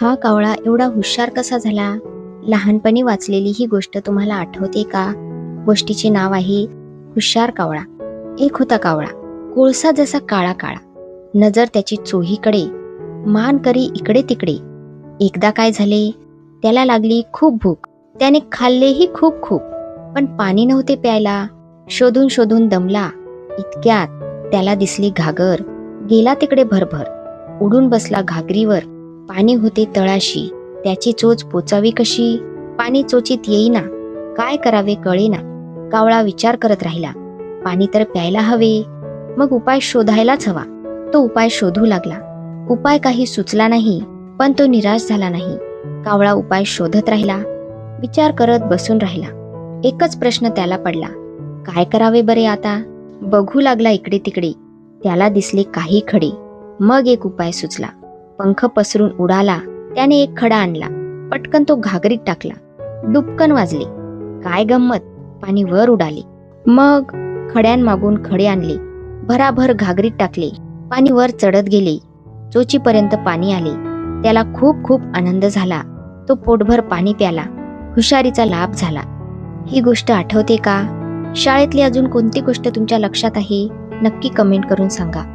हा कावळा एवढा हुशार कसा झाला? लहानपणी वाचलेली ही गोष्ट तुम्हाला आठवते का? गोष्टीचे नाव आहे हुशार कावळा. एक होता कावळा कोळसा जसा काळा काळा. नजर त्याची चोहीकडे मान करी इकडे तिकडे. एकदा काय झाले? त्याला लागली खूप भूक. त्याने खाल्लेही खूप खूप. पण पाणी नव्हते प्यायला. शोधून शोधून दमला. इतक्यात त्याला दिसली घागर. गेला तिकडे भरभर. उडून बसला घागरीवर. पाणी होते तळाशी. त्याची चोच पोचावी कशी? पाणी चोचीत येईना. काय करावे कळेना. कावळा विचार करत राहिला. पाणी तर प्यायला हवे. मग उपाय शोधायलाच हवा. तो उपाय शोधू लागला. उपाय काही सुचला नाही पण तो निराश झाला नाही. कावळा उपाय शोधत राहिला. विचार करत बसून राहिला. एकच प्रश्न त्याला पडला. काय करावे बरे आता? बघू लागला इकडे तिकडे. त्याला दिसले काही खडे. मग एक उपाय सुचला. पंख पसरून उडाला त्याने एक खडा आणला. पटकन तो घागरीत टाकला. डुबकन वाजले. काय गंमत? पाणी वर उडाले. मग खड्यांमागून खडे आणले. भराभर घागरीत टाकले. पाणी वर चढत गेले. चोचीपर्यंत पाणी आले. त्याला खूप खूप आनंद झाला. तो पोटभर पाणी प्याला. हुशारीचा लाभ झाला. ही गोष्ट आठवते का? शाळेतली अजून कोणती गोष्ट तुमच्या लक्षात आहे? नक्की कमेंट करून सांगा.